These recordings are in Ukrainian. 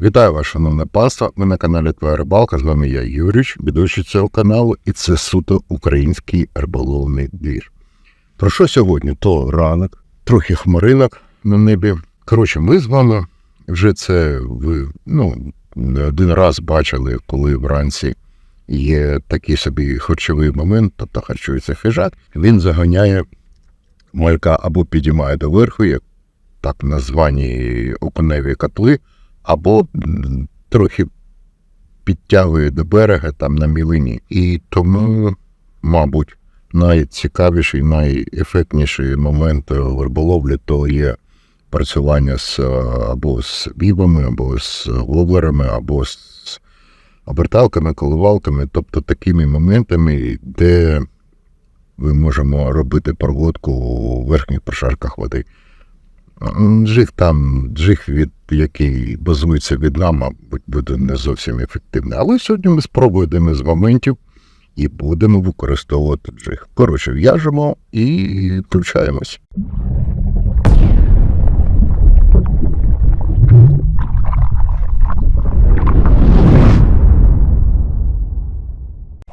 Вітаю вас, шановне панство. Ви на каналі Твоя Рибалка. З вами я Юріч, ведучий цього каналу, і це суто український риболовний двір. Про що сьогодні? То ранок, трохи хмаринок на небі. Коротше, ми з вами вже це ви ну, один раз бачили, коли вранці є такий собі харчовий момент, тобто харчується хижак. Він заганяє малька або підіймає доверху, як так названі окуневі котли, або трохи підтягує до берега там на мілині. І тому, мабуть, найцікавіший, найефектніший момент е, в риболовлі то є працювання з, е, або з бібами, або з воблерами, або з оберталками, коливалками, тобто такими моментами, де ми можемо робити проводку у верхніх прошарках води. Джиг там, джиг, від який базується від нам, мабуть, буде не зовсім ефективний. Але сьогодні ми спробуємо із моментів і будемо використовувати джиг. Коротше, в'яжемо і включаємось.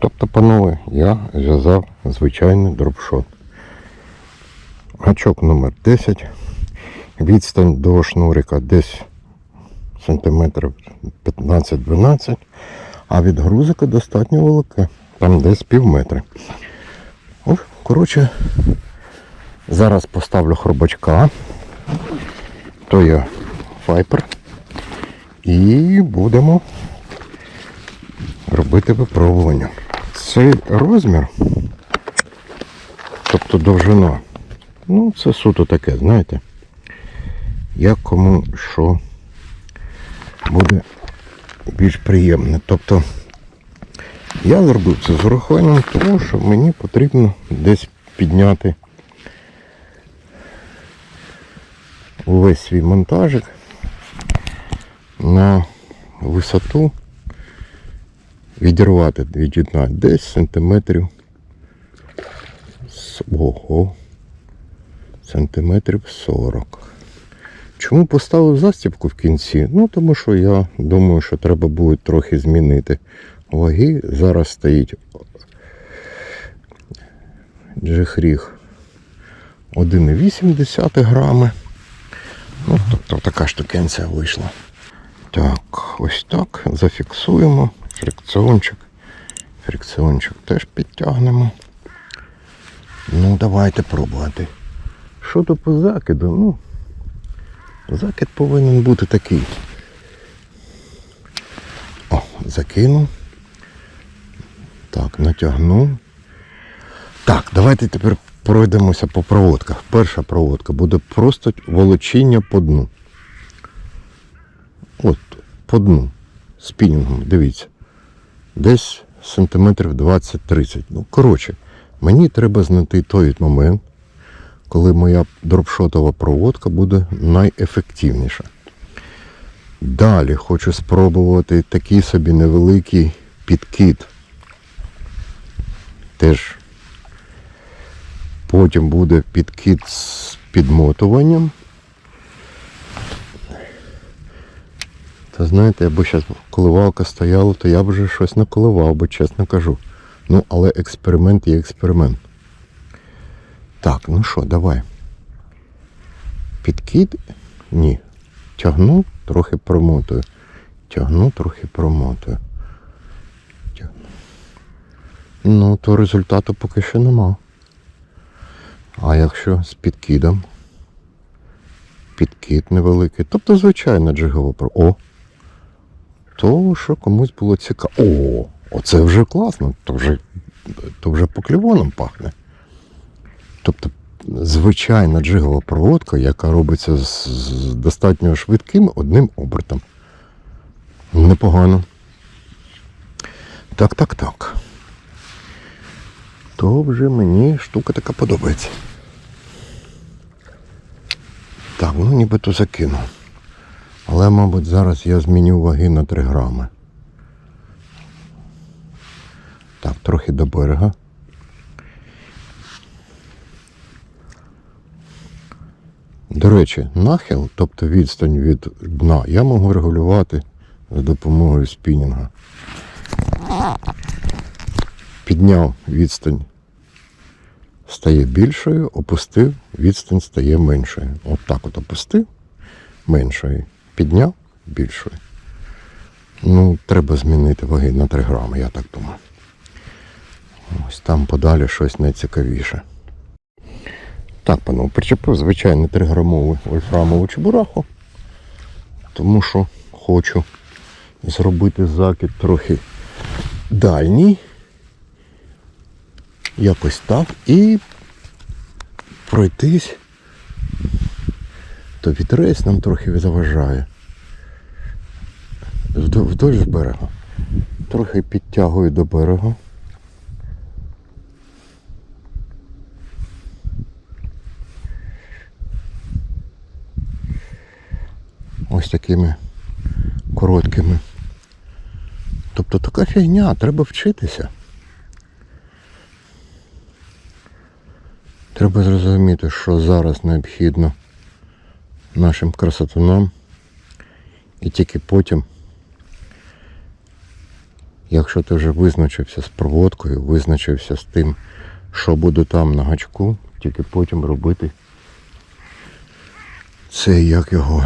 Тобто, панове, я зв'язав звичайний дропшот. Гачок номер 10. Відстань до шнурика десь сантиметрів 15-12, а від грузика достатньо велике, там десь пів метри. Коротше, зараз поставлю хробачка, то є файпер, і будемо робити випробування. Цей розмір, тобто довжина, ну це суто таке, знаєте як кому що буде більш приємне. Тобто я зробив це з урахуванням того, що мені потрібно десь підняти увесь свій монтажик на висоту, відірвати, від'єднати десь сантиметрів с- ого, сантиметрів 40. Чому поставив застібку в кінці? Ну, тому що я думаю, що треба буде трохи змінити ваги. Зараз стоїть джихріг 1,8 грами. Ну, тобто така штукенція вийшла. Так, ось так. Зафіксуємо. Фрикціончик. Фрикціончик теж підтягнемо. Ну, давайте пробувати. Що то по закиду? Ну, Закид повинен бути такий. О, закинув. Так, натягнув. Так, давайте тепер пройдемося по проводках. Перша проводка буде просто волочіння по дну. От, по дну. Спінінгом, дивіться. Десь сантиметрів 20-30. Ну, коротше, мені треба знайти той момент, коли моя дропшотова проводка буде найефективніша. Далі хочу спробувати такий собі невеликий підкид. Теж потім буде підкид з підмотуванням. Та знаєте, якби зараз коливалка стояла, то я б вже щось наколивав би, чесно кажу. Ну, але експеримент є експеримент. Так, ну що, давай. Підкид? Ні. Тягну, трохи промотую. Тягну, трохи промотую. Тягну. Ну, то результату поки що нема. А якщо з підкидом? Підкид невеликий. Тобто, звичайно, джигова про. О! То, що комусь було цікаво. О, оце вже класно, то вже, то вже поклівоном пахне. Тобто звичайна джигова проводка, яка робиться з, достатньо швидким одним обертом. Непогано. Так, так, так. То вже мені штука така подобається. Так, ну нібито закину. Але, мабуть, зараз я зміню ваги на 3 грами. Так, трохи до берега. До речі, нахил, тобто відстань від дна, я можу регулювати за допомогою спінінга. Підняв відстань стає більшою, опустив, відстань стає меншою. От так от опустив меншою, підняв більшою. Ну, треба змінити ваги на 3 грами, я так думаю. Ось там подалі щось найцікавіше. Так, панове, причепив звичайно 3 грамову вольфрамову чебураху, тому що хочу зробити закид трохи дальній. Якось так. І пройтись. То вітрець нам трохи заважає. Вдоль берега. Трохи підтягую до берега. Ось такими короткими. Тобто така фігня, треба вчитися. Треба зрозуміти, що зараз необхідно нашим красотунам. І тільки потім, якщо ти вже визначився з проводкою, визначився з тим, що буде там на гачку, тільки потім робити це як його.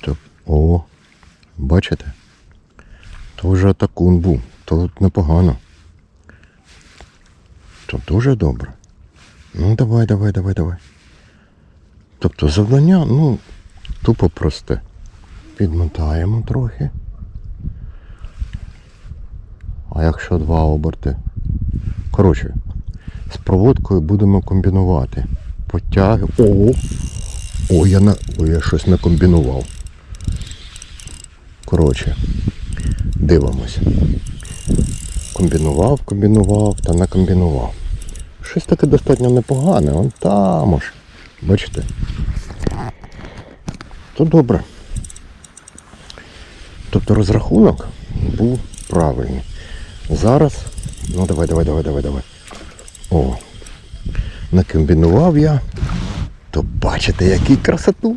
То, о, бачите? То вже атакун був, то непогано. То дуже добре. Ну давай, давай, давай, давай. Тобто завдання, ну, тупо просте. Підмотаємо трохи. А якщо два оберти? Коротше, з проводкою будемо комбінувати. Потяги. О! О, я на. О, я щось не комбінував. Коротше, дивимося. Комбінував, комбінував та не комбінував. Щось таке достатньо непогане, он там аж. Бачите? То добре. Тобто розрахунок був правильний. Зараз. Ну давай, давай, давай, давай, давай. О. Накомбінував я. То бачите, який красоту.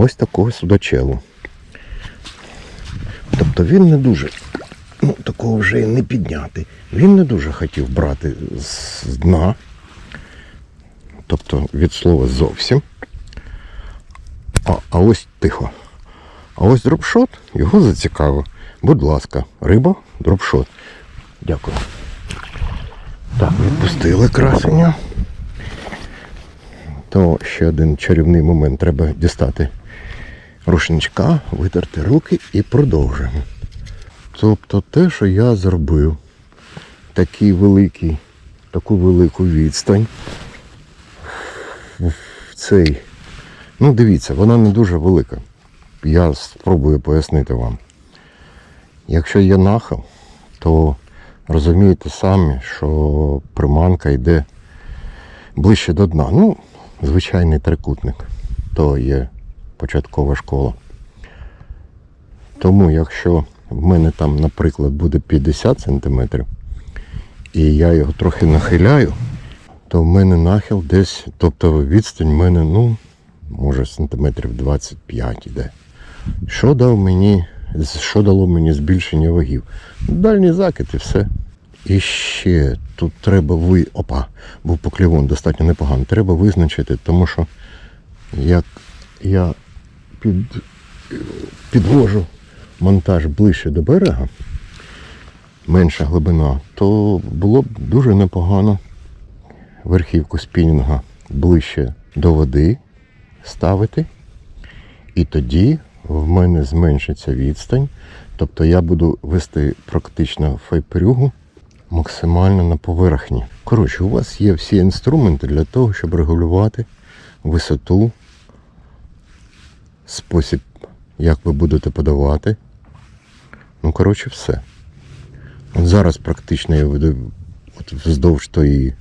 Ось такого судачелу. Тобто він не дуже, ну, такого вже і не підняти. Він не дуже хотів брати з дна. Тобто від слова зовсім. А, а ось тихо. А ось дропшот його зацікавив. Будь ласка, риба, дропшот. Дякую. Так, відпустили красення. То ще один чарівний момент. Треба дістати рушничка, витерти руки і продовжуємо. Тобто те, що я зробив, такий великий, таку велику відстань. Цей. Ну, дивіться, вона не дуже велика. Я спробую пояснити вам. Якщо є нахил, то розумієте самі, що приманка йде ближче до дна. Ну, звичайний трикутник. То є початкова школа. Тому якщо в мене там, наприклад, буде 50 см, і я його трохи нахиляю, то в мене нахил десь, тобто відстань в мене, ну, може, сантиметрів 25 іде. Що дав мені, що дало мені збільшення вагів? Дальній закид і все. І ще тут треба ви. Опа, був поклівон достатньо непоганий. Треба визначити, тому що як я під, підвожу монтаж ближче до берега, менша глибина, то було б дуже непогано верхівку спінінга ближче до води ставити. І тоді в мене зменшиться відстань. Тобто я буду вести практично фейпрюгу максимально на поверхні. Коротше, у вас є всі інструменти для того, щоб регулювати висоту, спосіб, як ви будете подавати. Ну, коротше, все. От зараз практично я веду от вздовж тої,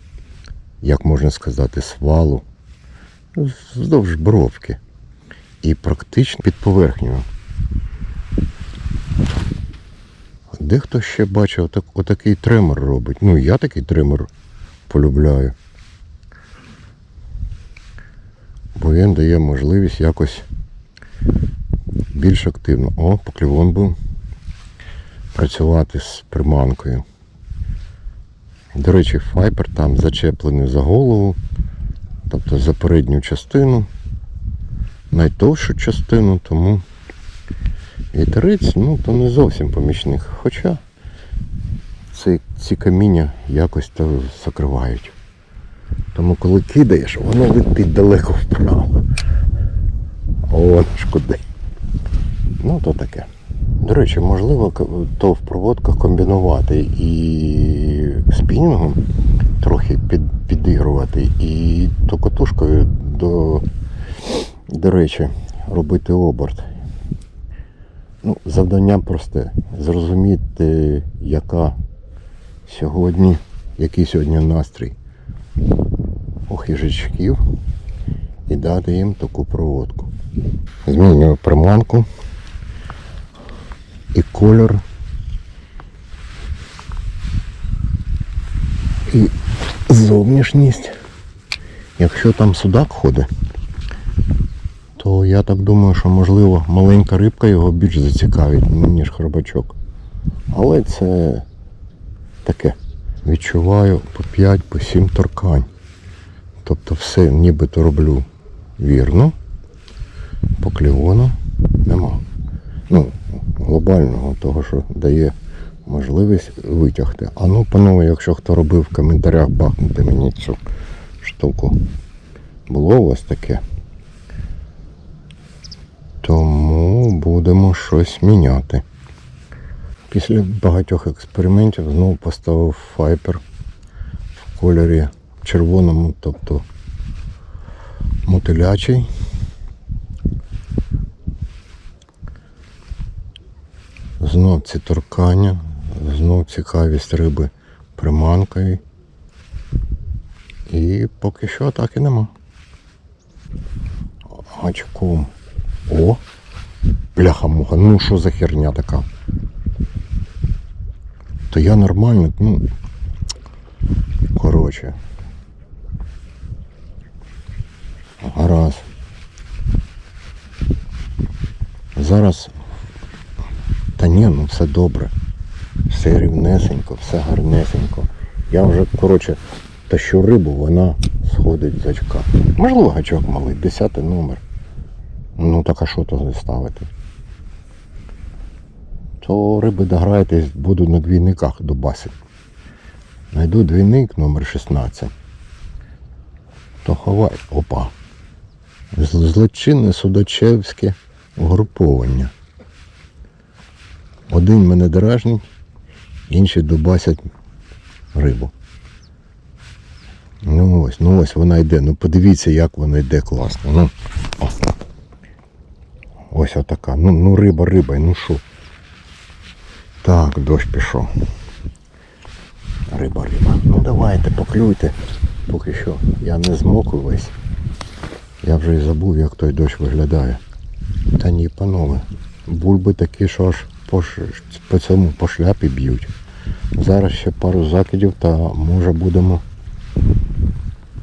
як можна сказати, свалу, вздовж бровки. І практично під поверхнею. Дехто ще бачив, отак, отакий тремор робить. Ну, я такий тремор полюбляю. бо він дає можливість якось більш активно. О, поклівон був працювати з приманкою. До речі, файпер там зачеплений за голову, тобто за передню частину, найтовшу частину, тому вітерець, ну, то не зовсім помічник. Хоча ці, ці каміння якось то закривають. Тому коли кидаєш, воно летить далеко вправо. О, шкоди. Ну, то таке. До речі, можливо, то в проводках комбінувати і спінінгом трохи під, підігрувати, і то котушкою до, до речі, робити оберт. Ну, завдання просте. Зрозуміти, яка сьогодні, який сьогодні настрій у хижачків і дати їм таку проводку. Змінюю приманку і кольор. І зовнішність. Якщо там судак ходить, то я так думаю, що можливо маленька рибка його більш зацікавить, ніж хробачок. Але це таке. Відчуваю по 5, по 7 торкань. Тобто все нібито роблю вірно. Поклівону нема. Ну, глобального того, що дає можливість витягти. А ну, панове, якщо хто робив в коментарях, бахнути мені цю штуку. Було у вас таке? Тому будемо щось міняти. Після багатьох експериментів знову поставив файпер в кольорі червоному, тобто мотилячий. Знов ці торкання, знов цікавість риби приманкою. І поки що так і нема. Гачком. О! Бляха-муха, ну що за херня така? То я нормально, ну. Коротше. Гаразд. Зараз. Та ні, ну все добре. Все рівнесенько, все гарнесенько. Я вже, коротше, тащу рибу, вона сходить з очка. Можливо, гачок малий, 10 номер. Ну так а що то ставити? То риби дограєтесь, буду на двійниках дубасити. Найду двійник номер 16. То ховай. Опа. Злочинне судачевське угруповання. Один мене дражнить, інші дубасять рибу. Ну ось, ну ось вона йде. Ну подивіться, як вона йде класно. Ну. Ось отака. Ну, ну риба, риба, ну що? Так, дощ пішов. Риба, риба. Ну давайте, поклюйте. Поки що я не змокну весь. Я вже і забув, як той дощ виглядає. Та ні, панове. Бульби такі, що аж по, по цьому по шляпі б'ють. Зараз ще пару закидів та може будемо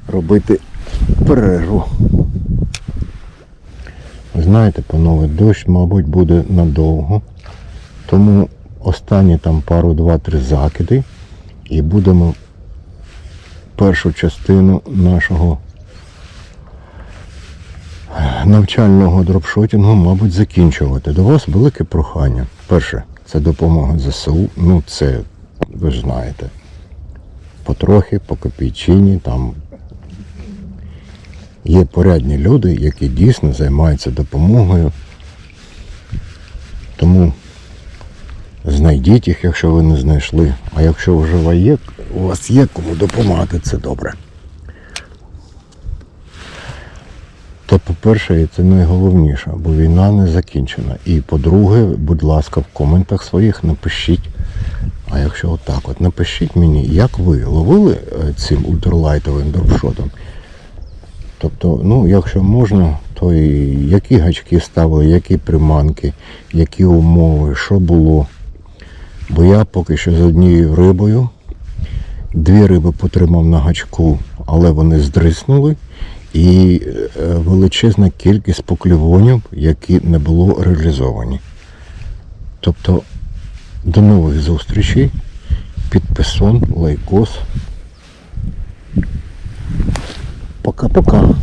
робити перерву. Знаєте, панове, дощ, мабуть, буде надовго. Тому останні там пару, два-три закиди і будемо першу частину нашого навчального дропшотінгу, мабуть, закінчувати. До вас велике прохання. Перше, це допомога ЗСУ. Ну, це ви ж знаєте. Потрохи, по копійчині, там є порядні люди, які дійсно займаються допомогою. Тому знайдіть їх, якщо ви не знайшли. А якщо вже є, у вас є кому допомагати, це добре. То, по-перше, і це найголовніше, бо війна не закінчена. І по-друге, будь ласка, в коментах своїх напишіть. А якщо отак, от напишіть мені, як ви ловили е, цим ультралайтовим дропшотом. Тобто, ну, якщо можна, то і які гачки ставили, які приманки, які умови, що було. Бо я поки що з однією рибою, дві риби потримав на гачку, але вони здриснули і е, величезна кількість поклювонів, які не було реалізовані. Тобто до нових зустрічей, підписон, лайкос. Пока-пока.